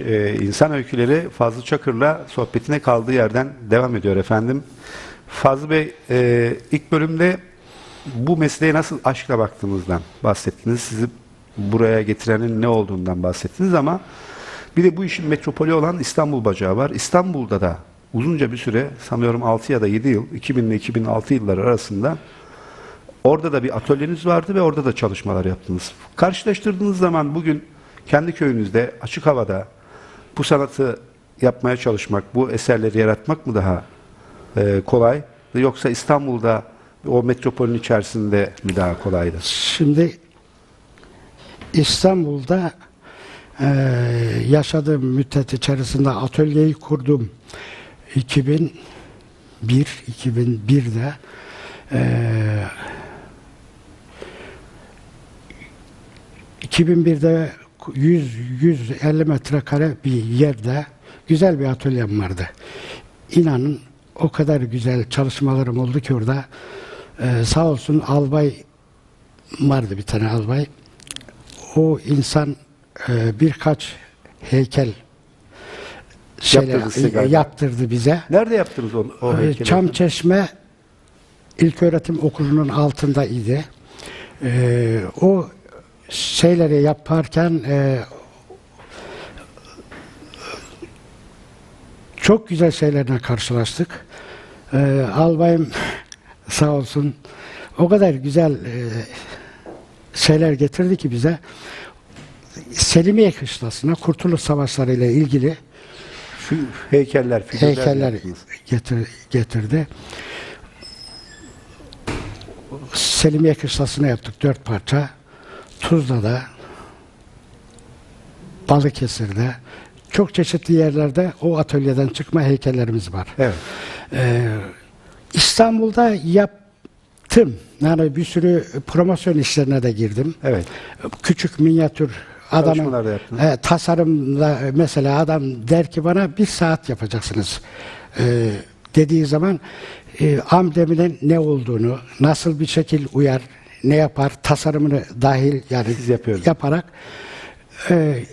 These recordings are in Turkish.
Ee, İnsan Öyküleri Fazlı Çakır'la sohbetine kaldığı yerden devam ediyor efendim. Fazlı Bey e, ilk bölümde bu mesleğe nasıl aşkla baktığınızdan bahsettiniz. Sizi buraya getirenin ne olduğundan bahsettiniz ama bir de bu işin metropolü olan İstanbul bacağı var. İstanbul'da da uzunca bir süre sanıyorum 6 ya da 7 yıl 2000 ile 2006 yılları arasında Orada da bir atölyeniz vardı ve orada da çalışmalar yaptınız. Karşılaştırdığınız zaman bugün kendi köyünüzde açık havada bu sanatı yapmaya çalışmak, bu eserleri yaratmak mı daha e, kolay? Yoksa İstanbul'da o metropolün içerisinde mi daha kolaydı? Şimdi İstanbul'da eee yaşadığım müddet içerisinde atölyeyi kurdum. 2001 2001'de eee 2001'de 100 150 metrekare bir yerde güzel bir atölyem vardı. İnanın o kadar güzel çalışmalarım oldu ki orada. Eee, sağ olsun albay vardı bir tane albay. O insan e, birkaç heykel şeyler Yaptırdı yaptırdı bize. Nerede yaptınız o, o E, heykeli? Çamçeşme İlköğretim Okulu'nun altında idi. E, o şeyleri yaparken e, çok güzel şeylerle karşılaştık. E, albayım sağ olsun o kadar güzel e, şeyler getirdi ki bize. Selimiye Kışlası'na Kurtuluş Savaşları ile ilgili Şu heykeller, figürler heykeller yaptınız. getir, getirdi. Selimiye Kışlası'na yaptık dört parça. Tuzla'da, Balıkesir'de, çok çeşitli yerlerde o atölyeden çıkma heykellerimiz var. Evet. Ee, İstanbul'da yaptım. Yani bir sürü promosyon işlerine de girdim. Evet. Küçük minyatür adamın e, tasarımla mesela adam der ki bana bir saat yapacaksınız e, dediği zaman e, ambleminin ne olduğunu, nasıl bir şekil uyar, ne yapar, tasarımını dahil yani Siz yapıyorsunuz. yaparak e,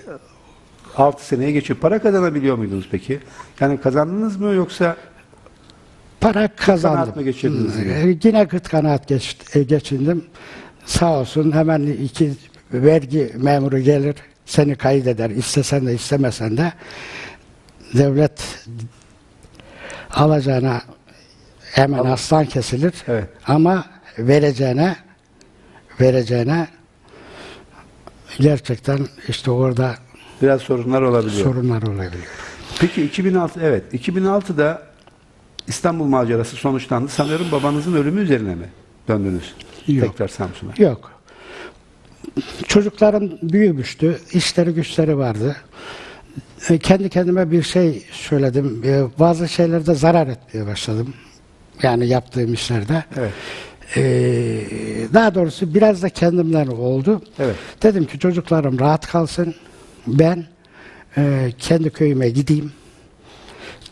6 seneye geçiyor. Para kazanabiliyor muydunuz peki? Yani kazandınız mı yoksa para kazandım. kanaat mı geçirdiniz yine? E, Yine gıt kanaat geç, e, geçindim. Sağ olsun hemen iki vergi memuru gelir seni kaydeder. istesen de istemesen de devlet alacağına hemen aslan kesilir. Evet. Ama vereceğine vereceğine gerçekten işte orada biraz sorunlar olabiliyor? sorunlar olabiliyor. Peki 2006 evet 2006'da İstanbul macerası sonuçlandı. Sanıyorum babanızın ölümü üzerine mi döndünüz? Yok. Tekrar Samsun'a. Yok. Çocuklarım büyümüştü. işleri güçleri vardı. E, Kendi kendime bir şey söyledim. E, Bazı şeylerde zarar etmeye başladım. Yani yaptığım işlerde. Evet. E, Daha doğrusu biraz da kendimden oldu. Evet. Dedim ki çocuklarım rahat kalsın. Ben e, kendi köyüme gideyim.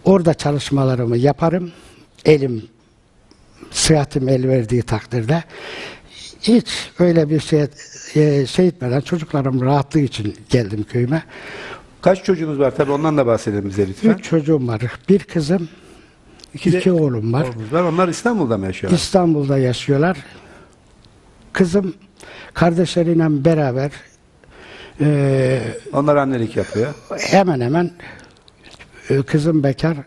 Orada çalışmalarımı yaparım. Elim sıhhatim el verdiği takdirde hiç öyle bir şey e, şey etmeden çocuklarım rahatlığı için geldim köyüme. Kaç çocuğunuz var? Tabii ondan da bahsedelim bize lütfen. Üç çocuğum var. Bir kızım, İki iki, de oğlum var. oğlunuz var. Onlar İstanbul'da mı yaşıyorlar? İstanbul'da yaşıyorlar. Kızım kardeşleriyle beraber e, Onlar annelik yapıyor. hemen hemen e, kızım bekar,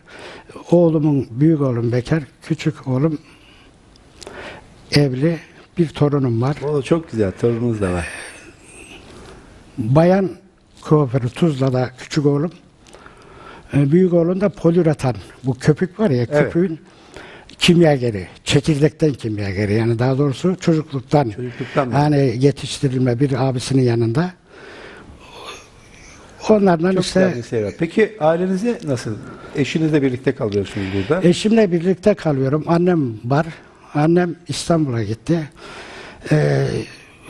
oğlumun büyük oğlum bekar, küçük oğlum evli, bir torunum var. O çok güzel. Torununuz da var. Bayan kuaförü Tuzla'da küçük oğlum. E, Büyük oğlum da poliüretan. Bu köpük var ya Evet. köpüğün kimyageri. Çekirdekten kimyageri. Yani daha doğrusu çocukluktan. Çocukluktan mı? Yani yetiştirilme bir abisinin yanında. Onlardan Çok işte şey. Peki ailenize nasıl? Eşinizle birlikte kalıyorsunuz burada. eşimle birlikte kalıyorum. Annem var. Annem İstanbul'a gitti. Ee,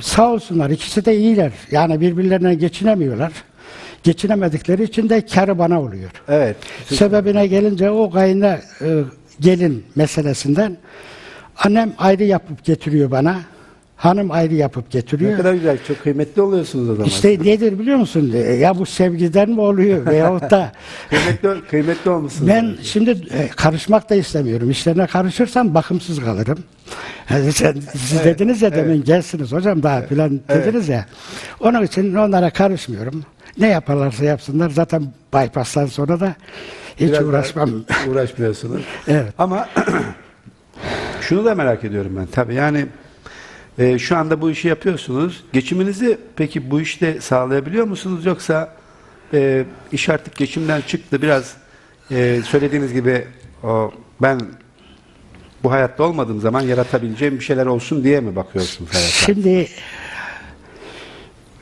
sağ olsunlar ikisi de iyiler. Yani birbirlerine geçinemiyorlar. Geçinemedikleri için de karı bana oluyor. Evet. Sebebine gelince o kayına e, gelin meselesinden annem ayrı yapıp getiriyor bana. Hanım ayrı yapıp Ne getiriyor. kadar güzel, çok kıymetli oluyorsunuz o zaman. İşte nedir biliyor musun? E, Ya bu sevgiden mi oluyor veyahut da kıymetli, kıymetli olmuşsunuz. ben şimdi e, karışmak da istemiyorum. İşlerine karışırsam bakımsız kalırım. Yani sen, siz dediniz ya demin gelsiniz hocam daha filan dediniz ya. Onun için onlara karışmıyorum. Ne yaparlarsa yapsınlar. Zaten bypass'tan sonra da hiç Biraz uğraşmam. Uğraşmıyorsunuz. Evet. Ama şunu da merak ediyorum ben tabii yani e, şu anda bu işi yapıyorsunuz. Geçiminizi peki bu işte sağlayabiliyor musunuz yoksa e, iş artık geçimden çıktı biraz e, söylediğiniz gibi o ben bu hayatta olmadığım zaman yaratabileceğim bir şeyler olsun diye mi bakıyorsunuz hayata? Şimdi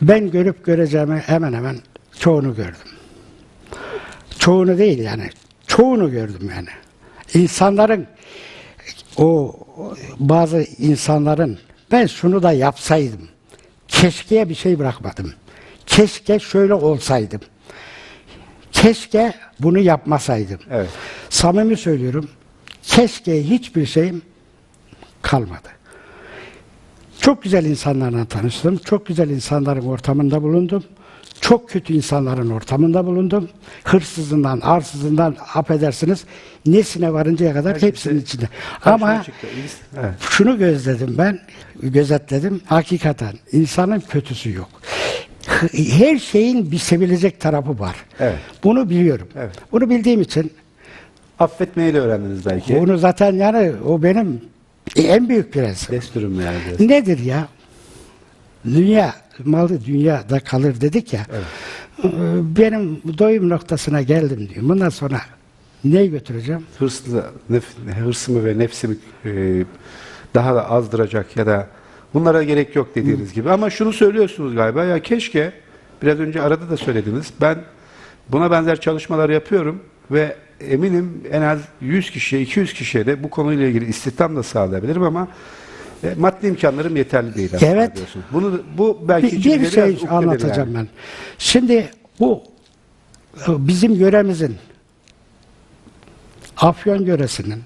ben görüp göreceğimi hemen hemen çoğunu gördüm. Çoğunu değil yani. Çoğunu gördüm yani. İnsanların o bazı insanların ben şunu da yapsaydım. Keşkeye bir şey bırakmadım. Keşke şöyle olsaydım. Keşke bunu yapmasaydım. Evet. Samimi söylüyorum. Keşke hiçbir şeyim kalmadı. Çok güzel insanlarla tanıştım. Çok güzel insanların ortamında bulundum. Çok kötü insanların ortamında bulundum. Hırsızından, arsızından affedersiniz nesine varıncaya kadar Herkesi hepsinin içinde. Ama çıktı. Evet. şunu gözledim ben, gözetledim. Hakikaten insanın kötüsü yok. Her şeyin bir sevilecek tarafı var. Evet. Bunu biliyorum. Evet. Bunu bildiğim için Affetmeyi de öğrendiniz belki. bunu zaten yani o benim en büyük prensip. Destürüm yani. Nedir ya? Dünya, malı dünyada kalır dedik ya. Ee, Benim doyum noktasına geldim diyor. Bundan sonra neyi götüreceğim? hırslı, nef- hırsımı ve nefsimi e, daha da azdıracak ya da bunlara gerek yok dediğiniz gibi. Ama şunu söylüyorsunuz galiba ya keşke biraz önce arada da söylediniz. Ben buna benzer çalışmalar yapıyorum ve eminim en az 100 kişiye 200 kişiye de bu konuyla ilgili istihdam da sağlayabilirim ama e, maddi imkanlarım yeterli değil. Evet. Bunu bu belki Bir, bir şey anlatacağım yani. ben. Şimdi bu bizim yöremizin Afyon yöresinin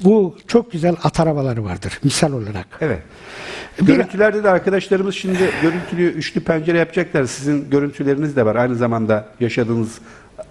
bu çok güzel at arabaları vardır misal olarak. Evet. Bir- Görüntülerde de arkadaşlarımız şimdi görüntülü üçlü pencere yapacaklar. Sizin görüntüleriniz de var. Aynı zamanda yaşadığınız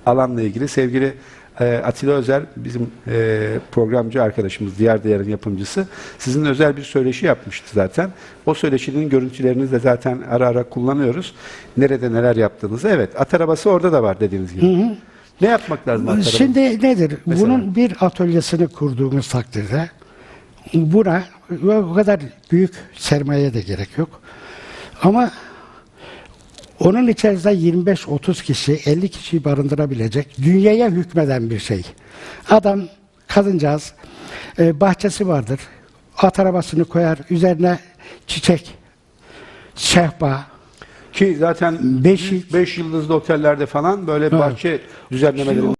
alanla ilgili. Sevgili e, Atilla Özer bizim e, programcı arkadaşımız, Diğer Değer'in yapımcısı. Sizin özel bir söyleşi yapmıştı zaten. O söyleşinin görüntülerini de zaten ara ara kullanıyoruz. Nerede neler yaptığınızı. Evet, at arabası orada da var dediğiniz gibi. Ne yapmak lazım at arabası? Şimdi nedir? Mesela? Bunun bir atölyesini kurduğumuz takdirde buna o kadar büyük sermaye de gerek yok. Ama onun içerisinde 25-30 kişi, 50 kişiyi barındırabilecek dünyaya hükmeden bir şey. Adam, kadıncağız, e, bahçesi vardır. At arabasını koyar, üzerine çiçek, sehpa, Ki zaten Beş- 5 yıldızlı otellerde falan böyle bahçe düzenlemeleri